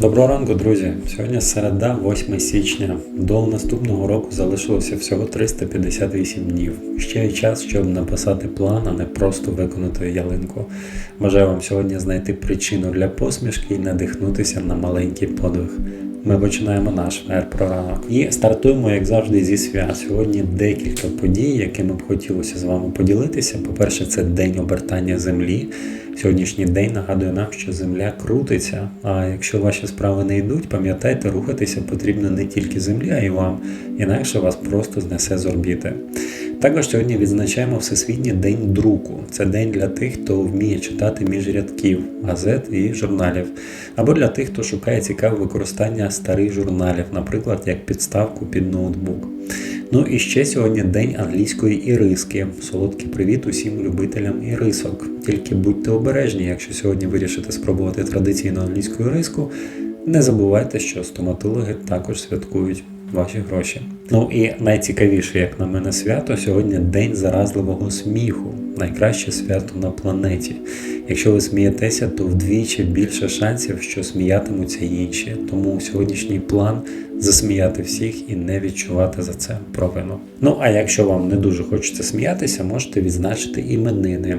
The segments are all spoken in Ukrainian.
Доброго ранку, друзі! Сьогодні середа, 8 січня. До наступного року залишилося всього 358 днів. Ще є час, щоб написати план, а не просто виконати ялинку. Бажаю вам сьогодні знайти причину для посмішки і надихнутися на маленький подвиг. Ми починаємо наш ранок. І стартуємо, як завжди, зі свят. Сьогодні декілька подій, якими б хотілося з вами поділитися. По-перше, це день обертання землі. Сьогоднішній день нагадує нам, що земля крутиться. А якщо ваші справи не йдуть, пам'ятайте, рухатися потрібно не тільки землі, а й вам, інакше вас просто знесе з орбіти. Також сьогодні відзначаємо Всесвітній день друку. Це день для тих, хто вміє читати між рядків, газет і журналів, або для тих, хто шукає цікаве використання старих журналів, наприклад, як підставку під ноутбук. Ну і ще сьогодні день англійської іриски. Солодкий привіт усім любителям ірисок. Тільки будьте обережні, якщо сьогодні вирішите спробувати традиційну англійську іриску, не забувайте, що стоматологи також святкують ваші гроші. Ну і найцікавіше, як на мене, свято сьогодні день заразливого сміху, найкраще свято на планеті. Якщо ви смієтеся, то вдвічі більше шансів, що сміятимуться інші. Тому сьогоднішній план засміяти всіх і не відчувати за це провину. Ну а якщо вам не дуже хочеться сміятися, можете відзначити іменини.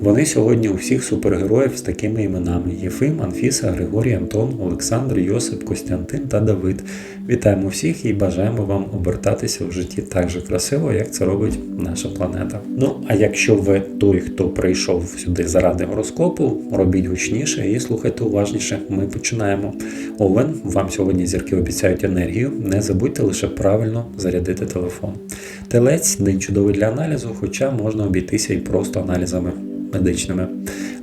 Вони сьогодні у всіх супергероїв з такими іменами: Єфим, Анфіса, Григорій, Антон, Олександр, Йосип, Костянтин та Давид. Вітаємо всіх і бажаємо вам обертатися в житті так же красиво, як це робить наша планета. Ну а якщо ви той, хто прийшов сюди заради гороскопу, робіть гучніше і слухайте уважніше. Ми починаємо. Овен, вам сьогодні зірки обіцяють енергію. Не забудьте лише правильно зарядити телефон. Телець день чудовий для аналізу, хоча можна обійтися і просто аналізами медичними.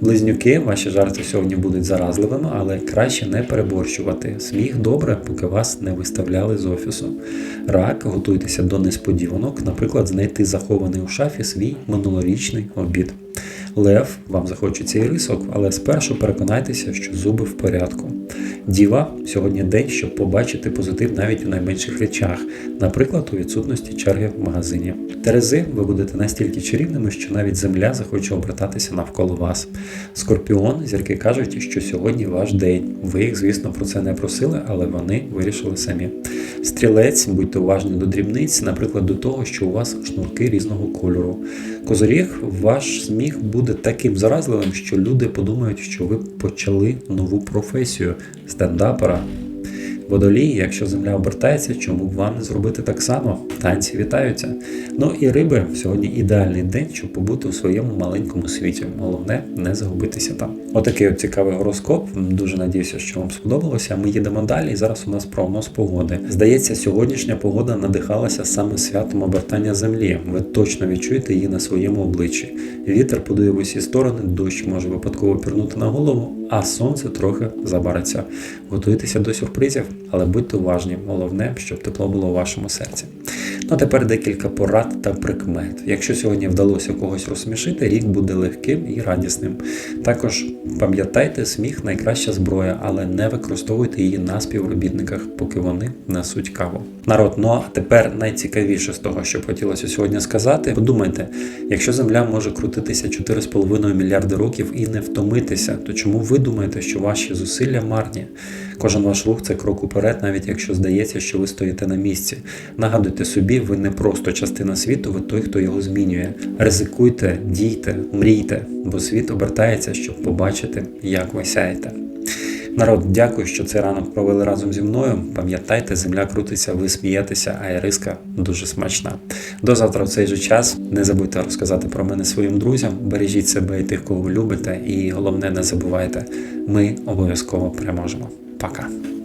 Близнюки, ваші жарти сьогодні будуть заразливими, але краще не переборщувати. Сміх добре, поки вас не виставляли з офісу. Рак, готуйтеся до несподіванок, наприклад, знайти захований у шафі свій минулорічний обід. Лев, вам захочеться і рисок, але спершу переконайтеся, що зуби в порядку. Діва, сьогодні день, щоб побачити позитив навіть у найменших речах, наприклад, у відсутності черги в магазині. Терези, ви будете настільки чарівними, що навіть земля захоче обертатися навколо вас. Скорпіон, зірки кажуть, що сьогодні ваш день. Ви їх, звісно, про це не просили, але вони вирішили самі. Стрілець, будьте уважні до дрібниць, наприклад, до того, що у вас шнурки різного кольору. Козоріг, ваш сміх буде таким заразливим, що люди подумають, що ви почали нову професію стендапера. Водолій, якщо земля обертається, чому б вам не зробити так само? Танці вітаються. Ну і риби сьогодні ідеальний день, щоб побути у своєму маленькому світі. Головне не загубитися там. Отакий от цікавий гороскоп. Дуже надіюся, що вам сподобалося. Ми їдемо далі. І зараз у нас прогноз погоди. Здається, сьогоднішня погода надихалася саме святом обертання землі. Ви точно відчуєте її на своєму обличчі. Вітер подує в усі сторони, дощ може випадково пірнути на голову, а сонце трохи забариться. Готуйтеся до сюрпризів, але будьте уважні. Головне, щоб тепло було у вашому серці. Ну а тепер декілька порад та прикмет. Якщо сьогодні вдалося когось розсмішити, рік буде легким і радісним. Також пам'ятайте, сміх найкраща зброя, але не використовуйте її на співробітниках, поки вони несуть каву. Народ, ну а тепер найцікавіше з того, що хотілося сьогодні сказати. Подумайте, якщо земля може крутитися 4,5 мільярди років і не втомитися, то чому ви думаєте, що ваші зусилля марні? Кожен ваш рух це крок уперед, навіть якщо здається, що ви стоїте на місці. Нагадуйте собі, ви не просто частина світу, ви той, хто його змінює. Ризикуйте, дійте, мрійте, бо світ обертається, щоб побачити, як ви сяєте. Народ, дякую, що цей ранок провели разом зі мною. Пам'ятайте, земля крутиться, ви смієтеся, а іриска дуже смачна. До завтра в цей же час. Не забудьте розказати про мене своїм друзям. Бережіть себе і тих, кого ви любите. І головне, не забувайте, ми обов'язково переможемо. Пока.